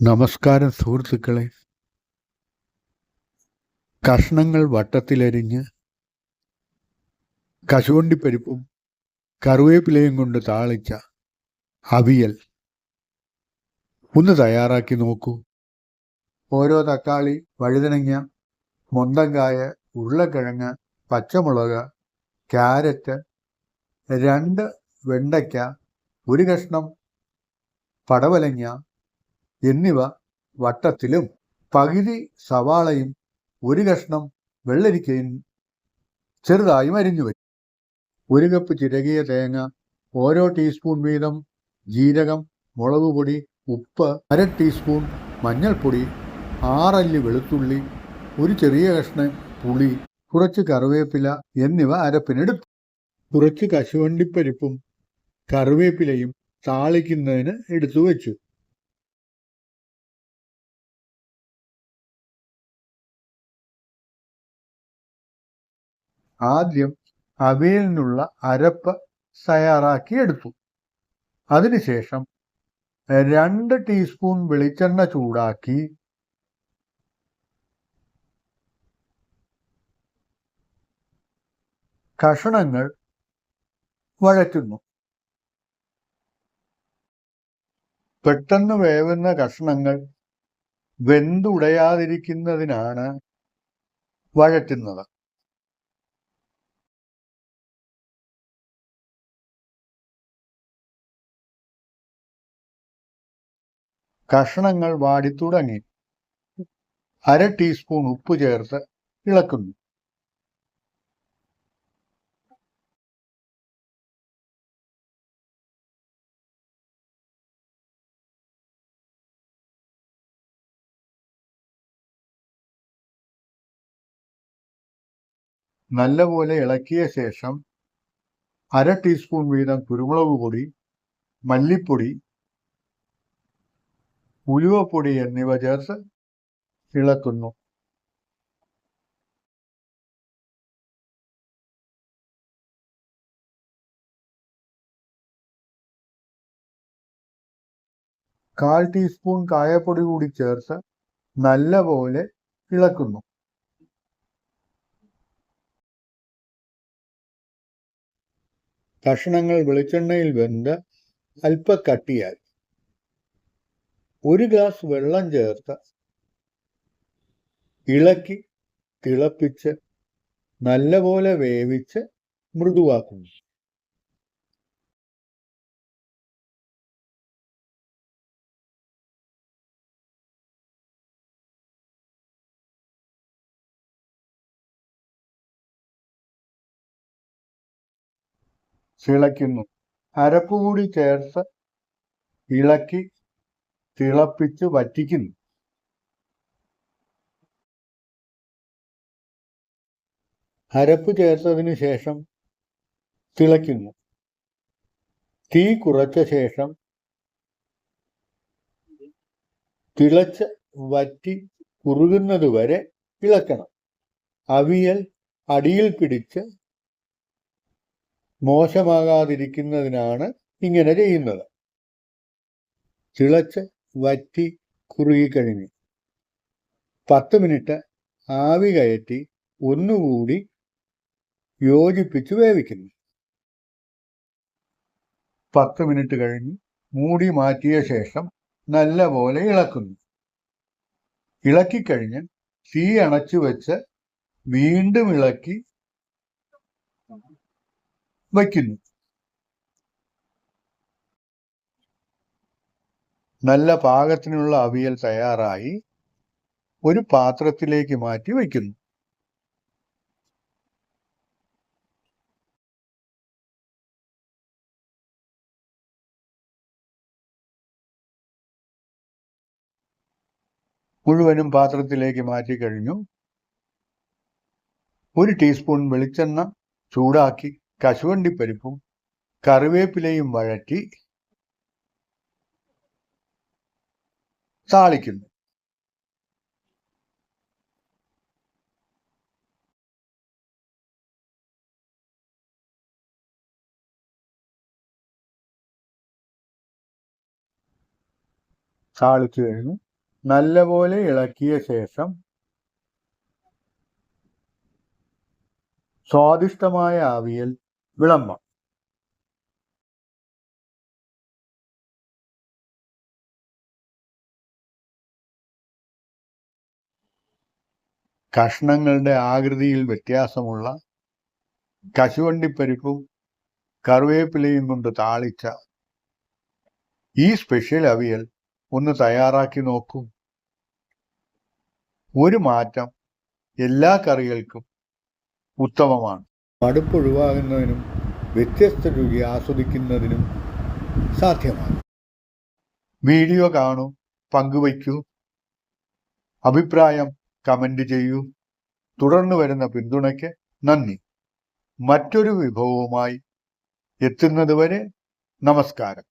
നമസ്കാരം സുഹൃത്തുക്കളെ. കഷ്ണങ്ങൾ വട്ടത്തിലരിഞ്ഞ് കശുവണ്ടിപ്പരിപ്പും കറിവേപ്പിലയും കൊണ്ട് താളിച്ച അവിയൽ. ഒന്ന് തയ്യാറാക്കി നോക്കൂ. ഓരോ തക്കാളി വഴുതനങ്ങ മൊന്തങ്കായ ഉരുളക്കിഴങ്ങ് പച്ചമുളക് ക്യാരറ്റ് രണ്ട് വെണ്ടയ്ക്ക ഒരു കഷ്ണം പടവലങ്ങ എന്നിവ വട്ടത്തിലും പകുതി സവാളയും ഒരു കഷ്ണം വെള്ളരിക്കയും ചെറുതായും അരിഞ്ഞു വയ്ക്കും ഒരു കപ്പ് ചിരകിയ തേങ്ങ ഓരോ ടീസ്പൂൺ വീതം ജീരകം മുളക് പൊടി ഉപ്പ് അര ടീസ്പൂൺ മഞ്ഞൾപ്പൊടി ആറല്ലി വെളുത്തുള്ളി ഒരു ചെറിയ കഷ്ണം പുളി കുറച്ച് കറിവേപ്പില എന്നിവ അരപ്പിനെടുത്തു. കുറച്ച് കശുവണ്ടിപ്പരിപ്പും കറിവേപ്പിലയും താളിക്കുന്നതിന് എടുത്തു വെച്ചു. ആദ്യം അവയിൽ നിന്നുള്ള അരപ്പ് തയ്യാറാക്കി എടുത്തു. അതിനുശേഷം രണ്ട് ടീസ്പൂൺ വെളിച്ചെണ്ണ ചൂടാക്കി കഷണങ്ങൾ വഴറ്റുന്നു. പെട്ടെന്ന് വേവുന്ന കഷ്ണങ്ങൾ വെന്തുടയാതിരിക്കുന്നതിനാണ് വഴറ്റുന്നത്. കഷ്ണങ്ങൾ വാടിത്തുടങ്ങി അര ടീസ്പൂൺ ഉപ്പ് ചേർത്ത് ഇളക്കുന്നു. നല്ലപോലെ ഇളക്കിയ ശേഷം അര ടീസ്പൂൺ വീതം കുരുമുളക് പൊടി മല്ലിപ്പൊടി ഉലുവപ്പൊടി എന്നിവ ചേർത്ത് ഇളക്കുന്നു. കാൽ ടീസ്പൂൺ കായപ്പൊടി കൂടി ചേർത്ത് നല്ലപോലെ ഇളക്കുന്നു. കഷ്ണങ്ങൾ വെളിച്ചെണ്ണയിൽ വെന്ത് അല്പ കട്ടിയായി. ഒരു ഗ്ലാസ് വെള്ളം ചേർത്ത് ഇളക്കി തിളപ്പിച്ച് നല്ലപോലെ വേവിച്ച് മൃദുവാക്കുന്നു. ചിളയ്ക്കുന്നു അരപ്പ് കൂടി ചേർത്ത് ഇളക്കി തിളപ്പിച്ച് വറ്റിക്കുന്നു. അരപ്പ് ചേർത്തതിനു ശേഷം തിളയ്ക്കുന്നു. തീ കുറച്ച ശേഷം തിളച്ച് വറ്റി കുറുകുന്നത് വരെ ഇളക്കണം. അവിയൽ അടിയിൽ പിടിച്ച് മോശമാകാതിരിക്കുന്നതിനാണ് ഇങ്ങനെ ചെയ്യുന്നത്. തിളച്ച് വറ്റി കുറുകിക്കഴിഞ്ഞു പത്ത് മിനിറ്റ് ആവി കയറ്റി ഒന്നുകൂടി യോജിപ്പിച്ച് വേവിക്കുന്നു. പത്ത് മിനിറ്റ് കഴിഞ്ഞ് മൂടി മാറ്റിയ ശേഷം നല്ലപോലെ ഇളക്കുന്നു. ഇളക്കിക്കഴിഞ്ഞ് തീ അണച്ചു വെച്ച് വീണ്ടും ഇളക്കി വയ്ക്കുന്നു. നല്ല പാകത്തിനുള്ള അവിയൽ തയ്യാറായി ഒരു പാത്രത്തിലേക്ക് മാറ്റി വയ്ക്കുന്നു. മുഴുവനും പാത്രത്തിലേക്ക് മാറ്റി കഴിഞ്ഞു. ഒരു ടീസ്പൂൺ വെളിച്ചെണ്ണ ചൂടാക്കി കശുവണ്ടിപ്പരിപ്പും കറിവേപ്പിലയും വഴറ്റി താളിക്കുന്നു താളിച്ചു കഴിഞ്ഞു. നല്ലപോലെ ഇളക്കിയ ശേഷം സ്വാദിഷ്ടമായ ആവിയൽ വിളമ്പാം. കഷ്ണങ്ങളുടെ ആകൃതിയിൽ വ്യത്യാസമുള്ള കശുവണ്ടിപ്പരിപ്പും കറിവേപ്പിലയും കൊണ്ട് താളിച്ച ഈ സ്പെഷ്യൽ അവിയൽ ഒന്ന് തയ്യാറാക്കി നോക്കൂ. ഒരു മാറ്റം എല്ലാ കറികൾക്കും ഉത്തമമാണ്. മടുപ്പൊഴിവാകുന്നതിനും വ്യത്യസ്ത രുചി ആസ്വദിക്കുന്നതിനും സാധ്യമാണ്. വീഡിയോ കാണൂ പങ്കുവയ്ക്കൂ. അഭിപ്രായം കമന്റ് ചെയ്യൂ. തുടർന്ന് വരുന്ന പിന്തുണയ്ക്ക് നന്ദി. മറ്റൊരു വിഭവവുമായി എത്തുന്നതുവരെ നമസ്കാരം.